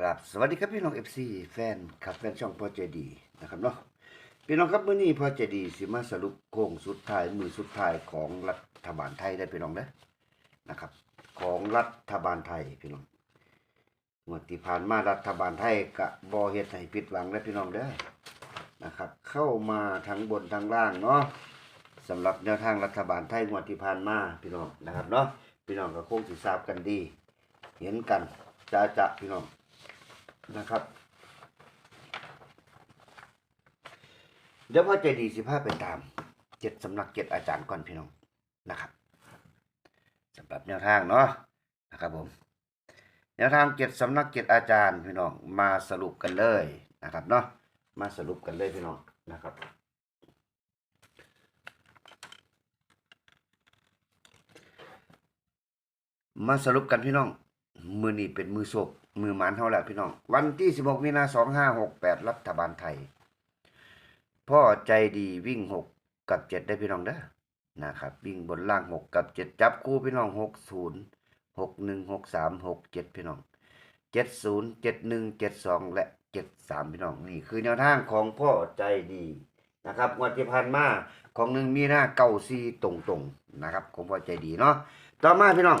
ครับสวัสดีครับพี่น้อง FC แฟนครับแฟนช่องพ่อเจดีนะครับเนาะพี่น้องครับมื้อนี้พ่อเจดีสิมาสรุปโค้งสุดท้ายมือสุดท้ายของรัฐบาลไทยได้พี่น้องเด้อนะครับ ของรัฐบาลไทยพี่น้องงวดที่ผ่านมารัฐบาลไทยกะบ่เฮ็ดให้ผิดหวังเด้พี่น้องเด้อนะครับ เข้ามาทั้งบนทั้งล่างเนาะสำหรับแนวทางรัฐบาลไทยงวดที่ผ่านมาพี่น้องนะครับเนาะพี่น้องก็คงสิทราบกันดี เห็นกันจะจะพี่น้อง นะครับ เดี๋ยวพ่อใจดีสิพาไปตามเจ็ดสำนักเจ็ดอาจารย์ก่อนพี่น้องนะครับสำหรับแนวทางเนาะนะครับผมแนวทางเจ็ดสำนักเจ็ดอาจารย์พี่น้องมาสรุปกันเลยนะครับเนาะมาสรุปกันเลยพี่น้องนะครับมาสรุปกันพี่น้อง มือนี้เป็นมือโศก มือหมานเท่าแหละพี่น้อง วันที่ 16 มีนา2568 รัฐบาลไทย พ่อใจดีวิ่ง 6 กับ 7 ได้พี่น้องเด้อนะครับ วิ่งบนล่าง 6 กับ 7 จับคู่พี่น้อง 60 61 63 67 พี่น้อง 70 71 72 และ 73 พี่น้อง นี่คือแนวทางของพ่อใจดีนะครับงวันที่ผ่านมาของหนึ่งมีหน้าเก้าซีตรงๆนะครับของพ่อใจดีเนาะต่อมาพี่น้อง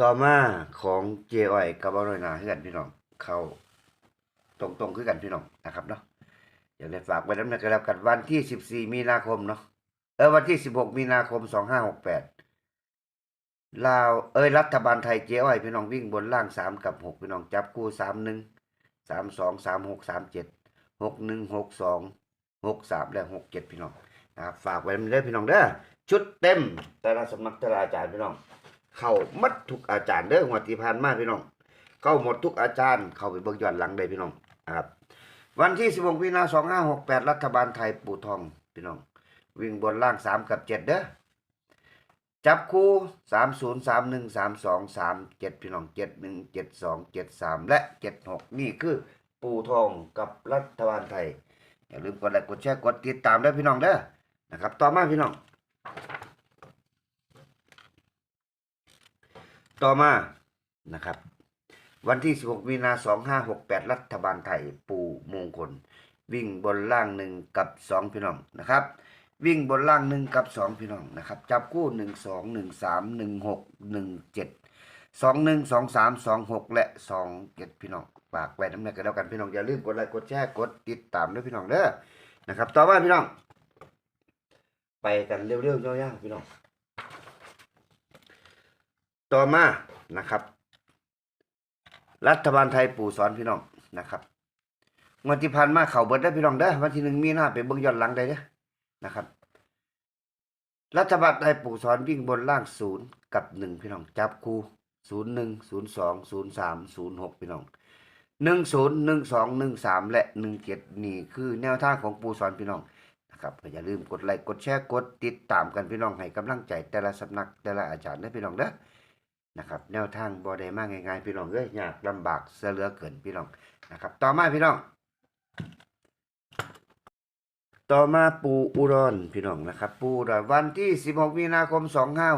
ต่อมาของเจอ้อยกับบอลอยนาคือกันพี่น้อง เข้าตรงๆคือกันพี่น้องนะครับเนาะอยากได้ฝากไว้น้ำหนักกันแล้วกันวันที่สิบสี่มีนาคมเนาะเออวันที่สิบหกมีนาคมสองห้าหกแปดลาวเอ้ยรัฐบาลไทยเจ๊อ้อยพี่น้องวิ่งบนล่างสามกับหกพี่น้องจับคู่สามหนึ่งสามสองสามหกสามเจ็ดหกหนึ่งหกสองหกสามและหกเจ็ดพี่น้องนะครับฝากไว้เด้พี่น้องเด้อชุดเต็มแต่ละสำนักแต่ละอาจารย์พี่น้อง เข้าหมัดทุกอาจารย์เด้องวดที่ผ่านมาพี่น้อง เข้าหมดทุกอาจารย์ เข้าไปเบิ่งย้อนหลังได้พี่น้องนะครับ วันที่16มีนา2568รัฐบาลไทยปูทองพี่น้อง วิ่งบนล่าง3กับ7เด้อจับคู่30 31 32 37พี่น้อง71 72 73และ76นี่คือปูทองกับรัฐบาลไทย อย่าลืมกดไลค์กดแชร์กดติดตามด้วยพี่น้องเด้อนะครับ ต่อมาพี่น้อง ต่อมานะครับ วันที่ 16 มีนา2568 รัฐบาลไทยปูมงคล วิ่งบนล่างหนึ่งกับ 2 พี่น้องนะครับ วิ่งบนล่างหนึ่งกับ 2 พี่น้องนะครับ จับคู่ 1 2 1 3 1 6 1 7 2 1 2 3 2 6 และ 2 7 พี่น้องฝากไว้น้ำหนักกันแล้วกันพี่น้องอย่าลืมกดไลค์กดแชร์กดติดตามด้วยพี่น้องเด้อนะครับ ต่อมาพี่น้อง ไปกันเร็วๆย่อยๆพี่น้อง ต่อมานะครับ รัฐบาลไทยปู่สอนพี่น้องนะครับงวดที่ผ่านมาเขาเบิดได้พี่น้องเด้อวันที่หนึ่งมีหน้าไปเบิ่งย้อนหลังได้เด้อนะครับ รัฐบาลไทยปู่สอนวิ่งบนล่างศูนย์กับหนึ่งพี่น้องจับคู่ศูนย์หนึ่งศูนย์สองศูนย์สามศูนย์หกพี่น้องหนึ่งศูนย์หนึ่งสองหนึ่งสามและหนึ่งเจ็ดนี่คือแนวทางของปู่สอนพี่น้องนะครับอย่าลืมกดไลค์กดแชร์กดติดตามกันพี่น้องให้กำลังใจแต่ละสำนักแต่ละอาจารย์เด้พี่น้องเด้อ นะครับแนวทางบ่ได้มากง่ายๆพี่น้องเอ้ยยากลำบากเสียเหลือเกินพี่น้องนะครับ ต่อมาพี่น้อง ต่อมาปูอุดรพี่น้องนะครับปูอุดรวันที่ 16 มีนาคม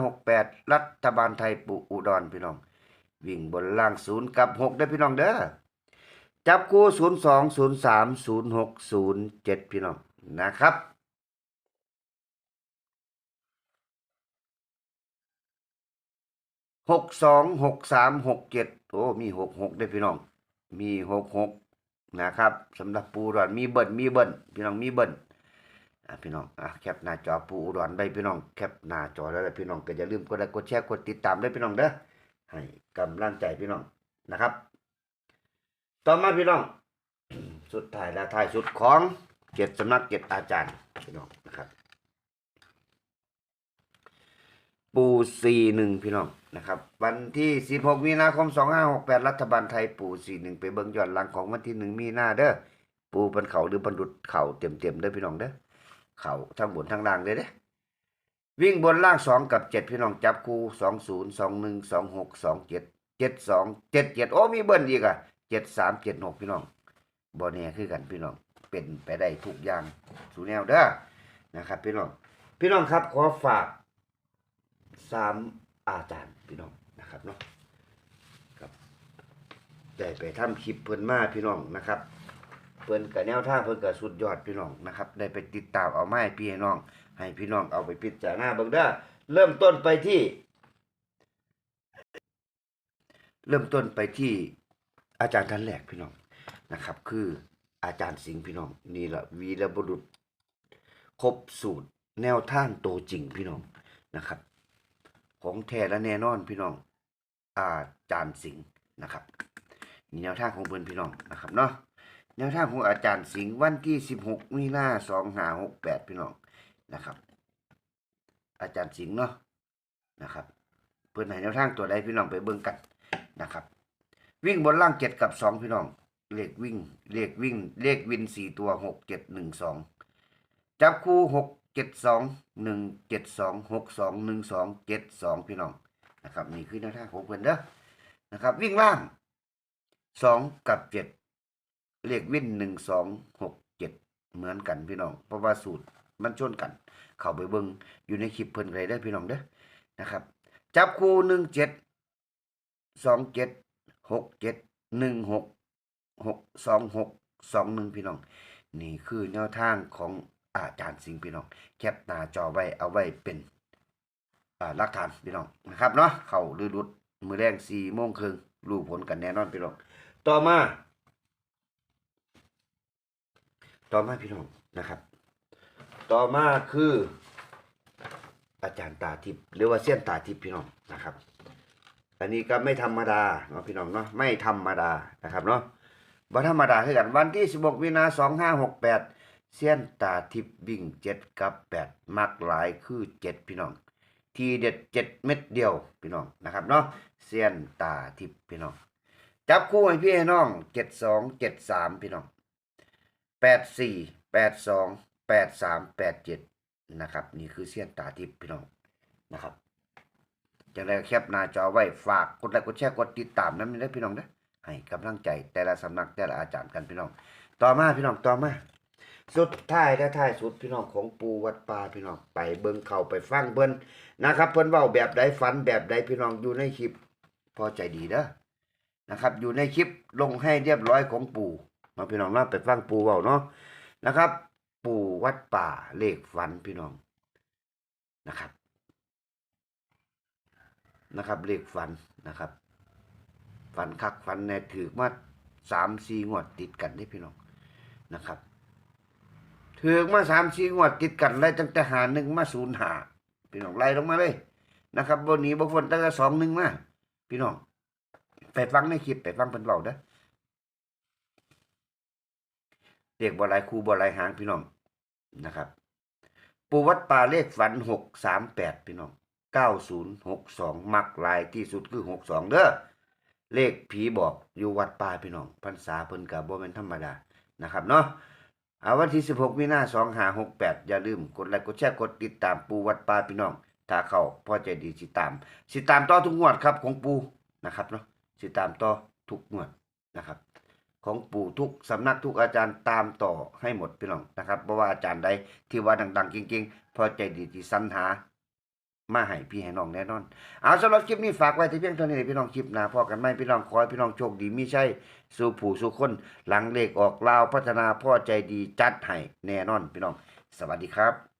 2568 รัฐบาลไทยปูอุดรพี่น้อง วิ่งบนล่างศูนย์กับ6ได้พี่น้องเด้อจับคู่ 02 03 06 07 พี่น้องนะครับ หกสองหกสามหกเจ็ดโอ้มีหกหกได้พี่น้อง มีหกหกนะครับสำหรับปูอุดรมีเบิ้ลมีเบิ้ลพี่น้องมีเบิ้ลอะพี่น้องอะแคปหน้าจอปูอุดรได้พี่น้องแคปหน้าจอแล้วพี่น้องก็อย่าลืมกดไลค์กดแชร์กดติดตามได้พี่น้องเด้อให้กำลังใจพี่น้องนะครับ ต่อมาพี่น้อง สุดท้ายและท้ายสุดของเจ็ดสำนักเจ็ดอาจารย์พี่น้องนะครับ ปูสี่หนึ่งพี่น้องนะครับ วันที่สิบหกมีนาคมสองห้าหกแปดรัฐบาลไทยปูสี่หนึ่งไปเบิ่งย้อนหลังของวันที่หนึ่งมีนาเด้อปูบนเขาหรือบรรดุดเขาเต็มเต็มๆเด้อพี่น้องเด้อเขาทั้งบนทั้งล่างเลยเด้อวิ่งบนล่างสองกับเจ็ดพี่น้องจับคู่สองศูนย์สองหนึ่งสองหกสองเจ็ดเจ็ดสองเจ็ดเจ็ดโอ้มีเบิ้ลอีกอะเจ็ดสามเจ็ดหกพี่น้องบอแน่คือกันพี่น้องเป็นไปได้ทุกอย่างสูแนวเด้อนะครับ พี่น้องพี่น้องครับขอฝาก สามอาจารย์พี่น้องนะครับเนาะครับได้ไปทำคลิปเพิ่นมาพี่น้องนะครับเพิ่นกับแนวทางเพิ่นกับสุดยอดพี่น้องนะครับ ได้ไปติดตามเอาไม้พี่ให้น้อง ให้พี่น้องเอาไปพิจารณาเบิ่งเด้อเริ่มต้นไปที่ เริ่มต้นไปที่อาจารย์ท่านแรกพี่น้องนะครับ คืออาจารย์สิงห์พี่น้องนี่แหละวีรบุรุษครบสูตรแนวทางโตจริงพี่น้องนะครับ ของแท้และแน่นอนพี่น้องอาจารย์สิงห์นะครับนี่แนวทางของเพื่อนพี่น้องนะครับเนาะแนวทางของอาจารย์สิงห์วันที่16มีนา2568พี่น้องนะครับ อาจารย์สิงห์เนาะนะครับ เพื่อนให้แนวทางตัวใดพี่น้องไปเบิ่งกันนะครับ วิ่งบนล่างเจ็ดกับสองพี่น้องเลขวิ่งเลขวิ่งเลขวินสี่ตัวหกเจ็ดหนึ่งสองจับคู่หก เจ็ดสองหนึ่งเจ็ดสองหกสองหนึ่งสองเจ็ดสองพี่น้องนะครับนี่คือแนวทางของเพื่อนเด้อนะครับวิ่งล่างสองกับเจ็ดเลขวิ่นหนึ่งสองหกเจ็ดเหมือนกันพี่น้องเพราะว่าสูตรมันชนกัน เข้าไปเบิ่งอยู่ในคลิปเพิ่นเลยได้พี่น้องเด้อนะครับ จับคู่หนึ่งเจ็ดสองเจ็ดหกเจ็ดหนึ่งหกหกสองหกสองหนึ่งพี่น้อง นี่คือแนวทางของ อาจารย์สิงห์พี่น้อง แคปหน้าจอไว้เอาไว้เป็นหลักฐานพี่น้องนะครับเนาะเข้าหรือหลุดมือแรงสี่โมงครึ่งรู้ผลกันแน่นอนพี่น้อง ต่อมา ต่อมาพี่น้องนะครับ ต่อมาคือ อาจารย์ตาทิพย์หรือว่าเส้ยนตาทิพย์พี่น้องนะครับ อันนี้ก็ไม่ธรรมดาเนาะพี่น้องเนาะไม่ธรรมดานะครับเนาะบ่ธรรมดาคือกันวันที่16มีนา2568 เส้นตาทิพย์วิ่ง7กับ8มักหลายคือ7พี่น้อง ทีเด็ด7เม็ดเดียวพี่น้องนะครับเนาะเส้นตาทิพย์พี่น้อง จับคู่ให้พี่ให้น้อง72 73พี่น้อง84 82 83 87นะครับ นี่คือเส้นตาทิพย์พี่น้องนะครับจังไรแคปหน้าจอไว้ฝากกดไลค์กดแชร์กดติดตามนั้นไม่ได้พี่น้องนะให้กำลังใจแต่ละสำนักแต่ละอาจารย์กันพี่น้อง ต่อมาพี่น้องต่อมา สุดท้ายและท้ายสุดพี่น้องของปูวัดป่าพี่น้องไปเบิ่งเข้าไปฟังเพิ่นนะครับ เพิ่นเว้าแบบใดฝันแบบใดพี่น้องอยู่ในคลิป พอใจดีเด้อนะครับ อยู่ในคลิปลงให้เรียบร้อยของปูมาพี่น้องเนาไปฟังปูเว้าเนาะนะครับ ปูวัดป่าเลขฝันพี่น้องนะครับ นะครับเลขฝันนะครับฝันคักฝันแน่ถือมาสามสี่งวดติดกันนี่พี่น้องนะครับ ถือมาสามสี่งวดติดกันไล่ตั้งแต่หาหนึ่งมาศูนย์หาพี่น้องไล่ลงมาเลยนะครับบนนี้บนฝนตั้งแต่สองหนึ่งมาพี่น้องไปฟังในคลิปไปฟังเพิ่นเบาเด้อเรียกบ่หลายครูบ่หลายหางพี่น้องนะครับ ปูวัดป่าเลขฝันหกสามแปดพี่น้องเก้าศูนย์หกสองมักลายที่สุดคือหกสองเด้อเลขผีบอกอยู่วัดป่าพี่น้องพรรษาเพิ่นกับบ่แม่นธรรมดานะครับเนาะ เอาวันที่สิบหกมีนาสองหาหกแปดอย่าลืมกดไลค์กดแชร์กดติดตามปูวัดป่าพี่น้อง ถ้าเขาพอใจดีสิตาม สิตามต่อทุกงวดครับของปูนะครับเนาะสิตามต่อทุกงวดนะครับ ของปู่ทุกสำนักทุกอาจารย์ตามต่อให้หมดพี่น้องนะครับเพราะว่าอาจารย์ใดที่ว่าดังๆจริงๆพอใจดีที่สรรหา มาให้พี่ให้น้องแน่นอน เอาสำหรับคลิปนี้ฝากไว้ที่เพียงเท่านี้พี่น้องคลิปหน้าพอกันไหมพี่น้องขอยพี่น้องโชคดีมีใช่สู่ผู้สู่คนหลังเลขออกลาวพัฒนาพ่อใจดีจัดให้แน่นอนพี่น้อง สวัสดีครับ